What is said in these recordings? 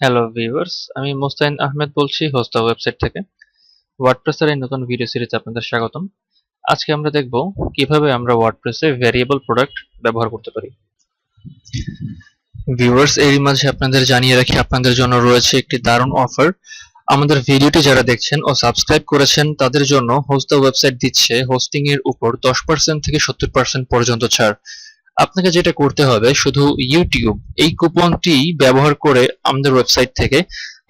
Hello viewers আমি মোস্তাইন আহমেদ বলছি হোস্তা website থেকে। ওয়ার্ডপ্রেসের এই নতুন ভিডিও সিরিজে আপনাদের স্বাগতম। আজকে আমরা দেখব কীভাবে আমরা ওয়ার্ডপ্রেসে ভ্যারিয়েবল প্রোডাক্ট ব্যবহার করতে পারি। ভিউয়ার্স এরই মাঝে আপনাদের জানিয়ে রাখি, আপনাদের জন্য রয়েছে একটি দারুণ অফার আমাদের ভিডিওটি যারা দেখছেন ও সাবস্ক্রাইব করেছেন, তাদের জন্য হোস্তা ওয়েবসাইট দিচ্ছে হোস্টিং এর উপর দশ পার্সেন্ট থেকে সত্তর পার্সেন্ট পর্যন্ত ছাড়। আপনাকে যেটা করতে হবে, শুধু ইউটিউব এই কুপনটি ব্যবহার করে আমাদের ওয়েবসাইট থেকে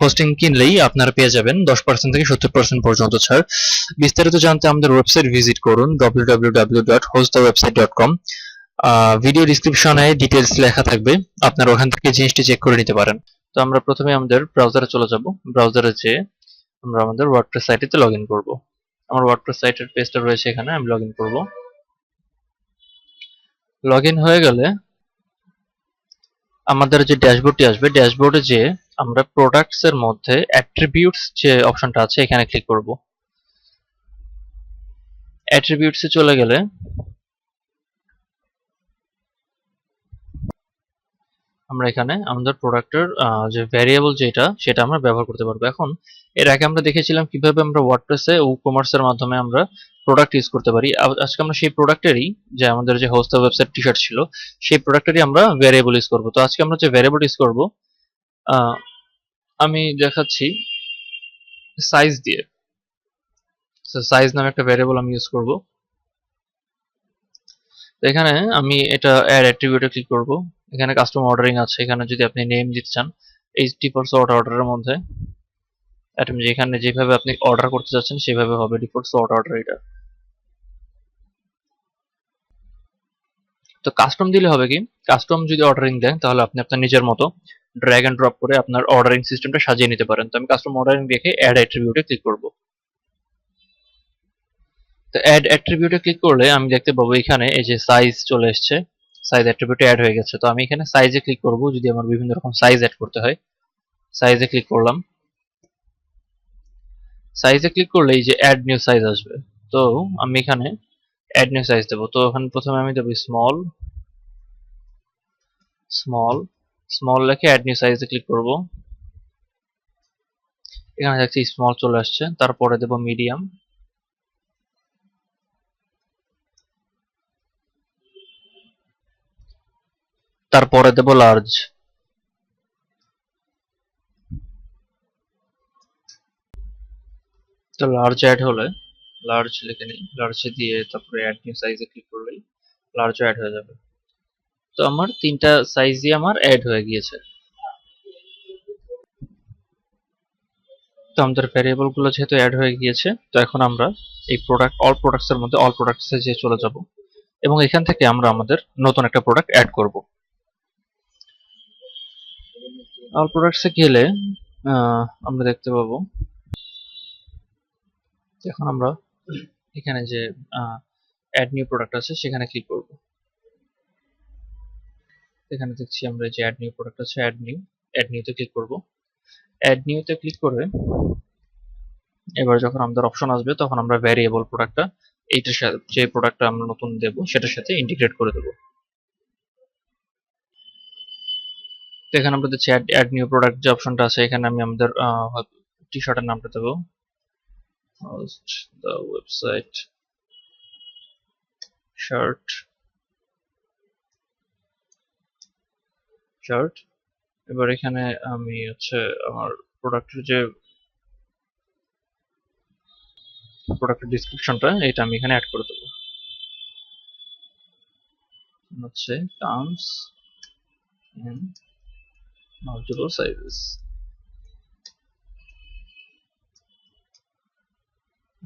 হোস্টিং কিনলেই আপনারা পেয়ে যাবেন দশ পার্সেন্ট থেকে সত্তর পার্সেন্ট পর্যন্ত ছাড়। বিস্তারিত জানতে আমাদের ওয়েবসাইট ভিজিট করুন www.hostthewebsite.com ভিডিও ডিসক্রিপশনে ডিটেলস লেখা থাকবে, আপনারা ওখান থেকে জিনিসটি চেক করে নিতে পারেন। তো আমরা প্রথমে আমাদের ব্রাউজারে চলে যাব। ব্রাউজারে যেয়ে আমরা আমাদের ওয়ার্ডপ্রেস সাইটেতে লগ ইন করব। আমার ওয়ার্ডপ্রেস সাইটের পেজটা রয়েছে এখানে, আমি লগ ইন করব। লগ হয়ে গেলে আমাদের যে ড্যাশবোর্ডটি আসবে, ড্যাশবোর্ডে যে আমরা প্রোডাক্টস এর মধ্যে অ্যাট্রিবিউটস যে অপশনটা আছে, এখানে ক্লিক করব। অ্যাট্রিবিউটস এ চলে গেলে আমরা এখানে আমাদের প্রোডাক্টের যে ভ্যারিয়েবল যেটা, সেটা আমরা ব্যবহার করতে পারব। এখন এর আগে আমরা দেখেছিলাম কীভাবে আমরা ওয়ার্ডপ্রেসে ও কমার্সের মাধ্যমে আমরা প্রোডাক্ট ইউজ করতে পারি। আজকে আমরা সেই প্রোডাক্টেরই যে আমাদের যে হোস্ট ওয়েবসাইট টি শার্ট ছিল, সেই প্রোডাক্টেরই আমরা ভ্যারিয়েবল ইউজ করব। তো আজকে আমরা যে ভ্যারিয়েবল ইউজ করব আমি দেখাচ্ছি সাইজ দিয়ে। সাইজ নামে একটা ভ্যারিয়েবল আমি ইউজ করব। এখানে আমি এটা অ্যাড অ্যাট্রিবিউটে ক্লিক করব। এখানে কাস্টম অর্ডারিং আছে। এখানে যদি আপনি নেম দিতে চান এই ডিফল্ট সর্ট অর্ডারের মধ্যে আপনি যেখানে যেভাবে আপনি অর্ডার করতে চাচ্ছেন সেভাবে হবে ডিফল্ট সর্ট অর্ডার এটা। তো কাস্টম দিলে হবে কি? কাস্টম যদি অর্ডারিং দেন, তাহলে আপনি আপনার নিজের মতো ড্র্যাগ এন্ড ড্রপ করে আপনার অর্ডারিং সিস্টেমটা সাজিয়ে নিতে পারেন। তো আমি কাস্টম অর্ডারিং দেখে অ্যাড অ্যাট্রিবিউটে ক্লিক করব। তো অ্যাড অ্যাট্রিবিউটে ক্লিক করলে আমি দেখতে পাবো এখানে এই যে সাইজ চলে এসছে সাইজ অ্যাট্রিবিউটে অ্যাড হয়ে গেছে। তো আমি এখানে সাইজে ক্লিক করব, যদি আমার বিভিন্ন রকম সাইজ অ্যাড করতে হয়। সাইজে ক্লিক করলাম। সাইজে ক্লিক করলে এই যে অ্যাড নিউ সাইজ আসবে। তো আমি এখানে অ্যাড সাইজ দেবো। তো এখানে প্রথমে আমি দেবো স্মল স্মল স্মল লিখে অ্যাড নিউ সাইজে ক্লিক করব। এখানে দেখছি স্মল চলে আসছে। তারপরে দেব মিডিয়াম তারপরে দেব লার্জ তো লার্জ অ্যাড হলে লার্জ লিখে নিই লার্জে দিয়ে তারপরে অ্যাড নিউ সাইজে ক্লিক করলেই লার্জও অ্যাড হয়ে যাবে। তো আমার তিনটা সাইজই আমার অ্যাড হয়ে গিয়েছে। তো আমাদের ভ্যারিয়েবলগুলো যেহেতু অ্যাড হয়ে গিয়েছে, তো এখন আমরা এই প্রোডাক্ট অল প্রোডাক্টস এর মধ্যে অল প্রোডাক্টস যে চলে যাব এবং এখান থেকে আমরা আমাদের নতুন একটা প্রোডাক্ট অ্যাড করব। অল প্রোডাক্টস গেলে আমরা দেখতে পাবো, এখন আমরা এখানে যে অ্যাড নিউ প্রোডাক্ট আছে, সেখানে ক্লিক করব। এখানে দেখছি আমরা যে অ্যাড নিউ প্রোডাক্ট আছে অ্যাড নিউ অ্যাড নিউতে ক্লিক করব। অ্যাড নিউতে ক্লিক করে এবার যখন আমাদের অপশন আসবে, তখন আমরা ভ্যারিয়েবল প্রোডাক্টটা এইটার সাথে যে প্রোডাক্টটা আমরা নতুন দেব, সেটার সাথে ইন্টিগ্রেট করে দেব। এখানে আমরা দেখছি অ্যাড নিউ প্রোডাক্ট যে অপশনটা আছে, এখানে আমি আমাদের টি শার্টের নামটা দেবো। Host the website. Shirt shirt এবার এখানে আমি হচ্ছে আমার প্রোডাক্টের যে প্রোডাক্টের ডিসক্রিপশনটা এটা আমি এখানে অ্যাড করে দেবো। হচ্ছে terms in multiple sizes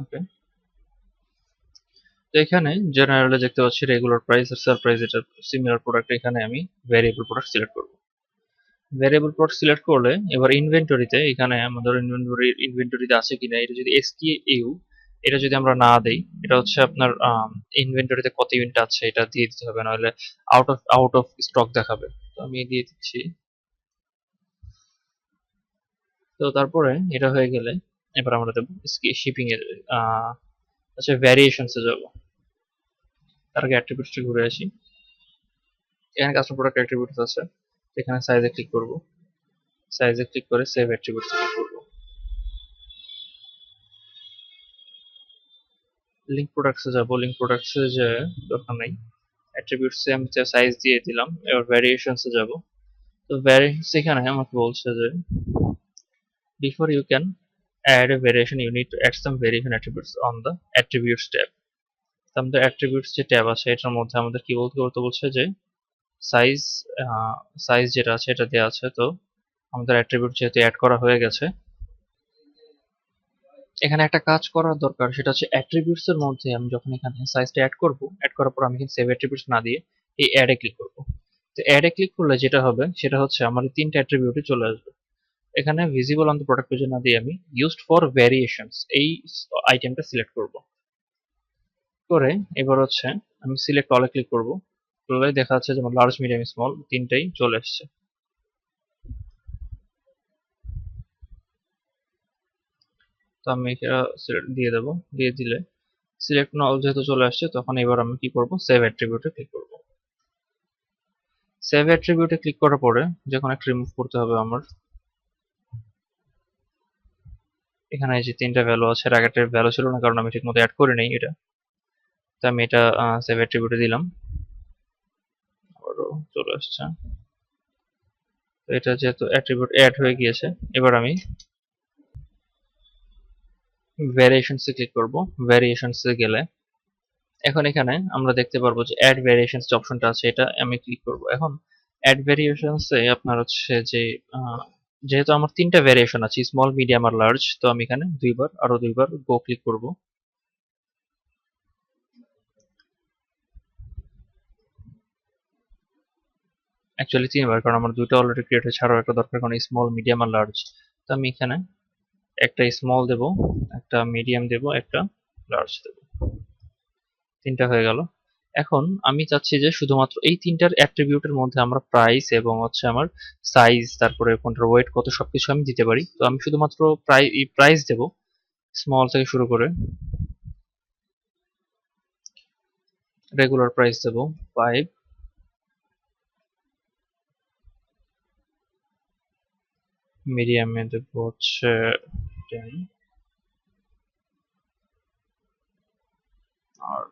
okay. তো এখানে জেনারেলে দেখতে পাচ্ছি রেগুলার প্রাইস আর সারপ্রাইজ এটা সিমিলার প্রোডাক্ট এখানে আমি ভ্যারিয়েবল প্রোডাক্ট সিলেক্ট করব। ভ্যারিয়েবল প্রোডাক্ট সিলেক্ট করলে এবার ইনভেন্টরিতে এখানে আমাদের ইনভেন্টরি ইনভেন্টরিতে আছে কিনা, এটা যদি ইউ এটা যদি আমরা না দেই, এটা হচ্ছে আপনার ইনভেন্টরিতে কত ইউনিট আছে এটা দিয়ে দিতে হবে, নাহলে out of out of stock দেখাবে। তো আমি দিয়ে দিচ্ছি। তো তারপরে এটা হয়ে গেলে এবার আমরা দেবো শিপিং এর আচ্ছা ভ্যারিয়েশনস এ যাব। তার আগে অ্যাট্রিবিউটসটা ঘুরে আসি। এখানে কাস্টম প্রোডাক্ট অ্যাট্রিবিউটস আছে। এখানে সাইজে ক্লিক করব। সাইজে ক্লিক করে সেভ অ্যাট্রিবিউটস ক্লিক করব। লিঙ্ক প্রোডাক্টসে যাব। লিঙ্ক প্রোডাক্টসে যে দরকার নাই। অ্যাট্রিবিউটসে আমি সাইজ দিয়ে দিলাম, এবার ভ্যারিয়েশনসে যাব। তো ভ্যারিয়েশনস এখানে আমাকে বলছে যে before you can add a variation, you need to add some variation attributes on the attributes tab. আমাদের attributes যে ট্যাব আছে, এটার মধ্যে আমাদের কি বলতে করতে বলছে যে সাইজ সাইজ যেটা আছে, এটা দেওয়া আছে। তো, আমাদের অ্যাট্রিবিউট যেহেতু অ্যাড করা হয়ে গেছে, এখানে একটা কাজ করার দরকার, সেটা হচ্ছে অ্যাট্রিবিউটস এর মধ্যে আমি যখন এখানে সাইজটা অ্যাড করব অ্যাড করার পর আমি এখানে সেভ অ্যাট্রিবিউটস না দিয়ে এই অ্যাডে ক্লিক করব। তো অ্যাডে ক্লিক করলে যেটা হবে, সেটা হচ্ছে আমার তিনটা অ্যাট্রিবিউটে চলে আসবে। এখানে ভিজিবল অন দ্য প্রোডাক্ট পেজে না দিয়ে আমি ইউজড ফর ভ্যারিয়েশনস এই আইটেমটা সিলেক্ট করব। করে এবার হচ্ছে আমি সিলেক্ট অলে ক্লিক করব। করলে দেখা যাচ্ছে যেমন লার্জ মিডিয়াম স্মল তিনটাই চলে আসছে তো আমি এটা সিলেক্ট দিয়ে দেবো। দিয়ে দিলে সিলেক্ট নল যেহেতু চলে আসছে, তখন এবার আমি কি করব? সেভ অ্যাট্রিবিউটে ক্লিক করব। সেভ অ্যাট্রিবিউটে ক্লিক করার পরে যখন একটা রিমুভ করতে হবে আমার। এখানে যে তিনটা ভ্যালু আছে, এর আগেরটার ভ্যালু ছিল না, কারণ আমি ঠিকমতো অ্যাড করে নেই এটা। তো আমি এটা সেভ অ্যাট্রিবিউটে দিলাম। আবারও চলে আসছে। তো এটা যেহেতু অ্যাট্রিবিউট অ্যাড হয়ে গিয়েছে, এবার আমি ভ্যারিয়েশনসে ক্লিক করব। ভ্যারিয়েশনসে গেলে এখন এখানে আমরা দেখতে পারব যে অ্যাড ভ্যারিয়েশনস যে অপশনটা আছে, এটা আমি ক্লিক করব। এখন অ্যাড ভ্যারিয়েশনসে আপনার হচ্ছে যে যেহেতু আমার তিনটা ভ্যারিয়েশন আছে স্মল মিডিয়াম আর লার্জ তো আমি এখানে দুইবার, আরও দুইবার গো ক্লিক করব। অ্যাকচুয়ালি তিনবার, কারণ আমার দুটো অলরেডি ক্রিয়েট হয়েছে আরও একটা দরকার, কারণ স্মল মিডিয়াম আর লার্জ তো আমি এখানে একটা স্মল দেব, একটা মিডিয়াম দেব, একটা লার্জ দেব। তিনটা হয়ে গেল। এখন আমি চাচ্ছি যে শুধুমাত্র এই তিনটার অ্যাট্রিবিউটের মধ্যে আমরা প্রাইস এবং হচ্ছে আমার সাইজ তারপরে কোনটার ওয়েট কত সবকিছু আমি দিতে পারি। তো আমি শুধুমাত্র প্রাই প্রাইস দেব স্মল থেকে শুরু করে। রেগুলার প্রাইস দেব ফাইভ মিডিয়ামে দেব হচ্ছে টেন আর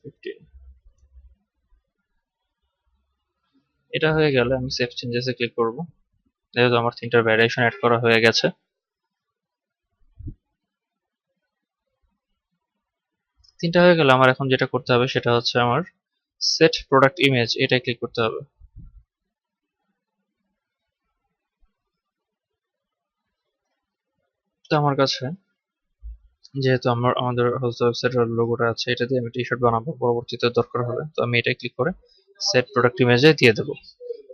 ফিফটিন এটা হয়ে গেলে আমি সেভ চেঞ্জেসে ক্লিক করব। যেহেতু আমার তিনটার ভ্যারিয়েশন অ্যাড করা হয়ে গেছে। তিনটা হয়ে গেলে আমার এখন যেটা করতে হবে সেটা হচ্ছে আমার সেট প্রোডাক্ট ইমেজ এটাই ক্লিক করতে হবে। তো আমার কাছে যেহেতু আমার, আমাদের হোস্ট ওয়েবসাইটের লোগোটা আছে, এটা দিয়ে আমি টি শার্ট বানাবো পরবর্তীতে দরকার হবে তো আমি এটাই ক্লিক করে সেট প্রোডাক্ট ইমেজে দিয়ে দেবো।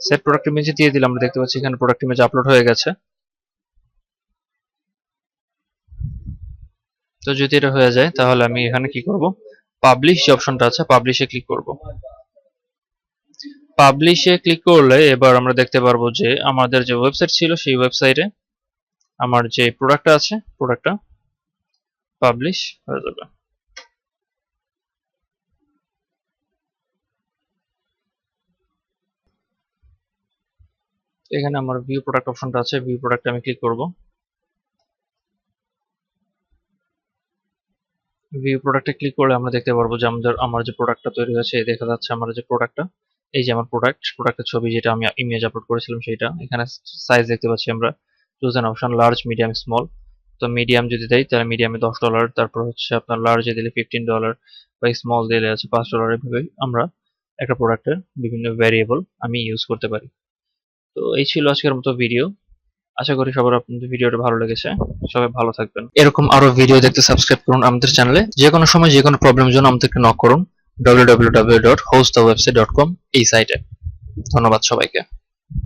সেট প্রোডাক্ট ইমেজে দিয়ে দিলে আমরা দেখতে পাচ্ছি এখানে প্রোডাক্ট ইমেজ আপলোড হয়ে গেছে। তো যদি এটা হয়ে যায়, তাহলে আমি এখানে কি করব? পাবলিশ যে অপশনটা আছে পাবলিশে ক্লিক করব। পাবলিশে ক্লিক করলে এবার আমরা দেখতে পারব যে আমাদের যে ওয়েবসাইট ছিল, সেই ওয়েবসাইটে আমার যে প্রোডাক্টটা আছে প্রোডাক্টটা পাবলিশ হয়ে যাবে। এখানে আমার ভিউ প্রোডাক্ট অপশনটা আছে ভিউ প্রোডাক্ট আমি ক্লিক করব। ভিউ প্রোডাক্টে ক্লিক করলে আমরা দেখতে পারব যে আমাদের, আমার যে প্রোডাক্টটা তৈরি হয়েছে দেখা যাচ্ছে আমার যে প্রোডাক্টটা এই যে আমার প্রোডাক্ট প্রোডাক্টের ছবি যেটা আমি ইমেজ আপলোড করেছিলাম সেটা এখানে সাইজ দেখতে পাচ্ছি আমরা। Choose an option large medium small তো মিডিয়াম যদি দেয়, তাহলে মিডিয়ামে দশ ডলার তারপর হচ্ছে আপনার লার্জে দিলে ফিফটিন ডলার বা স্মল দিলে আছে পাঁচ ডলার এভাবে আমরা একটা প্রোডাক্টের বিভিন্ন ভ্যারিয়েবল আমি ইউজ করতে পারি। তো এই ছিল আজকের মতো ভিডিও আশা করি সবার আপনাদের ভিডিওটা ভালো লেগেছে। সবাই ভালো থাকবেন। এরকম আরও ভিডিও দেখতে সাবস্ক্রাইব করুন আমাদের চ্যানেলে যে কোনো সময় যে কোনো প্রবলেমের জন্য আমাদেরকে নক করুন। www.hostthewebsite.com এই সাইটে ধন্যবাদ সবাইকে।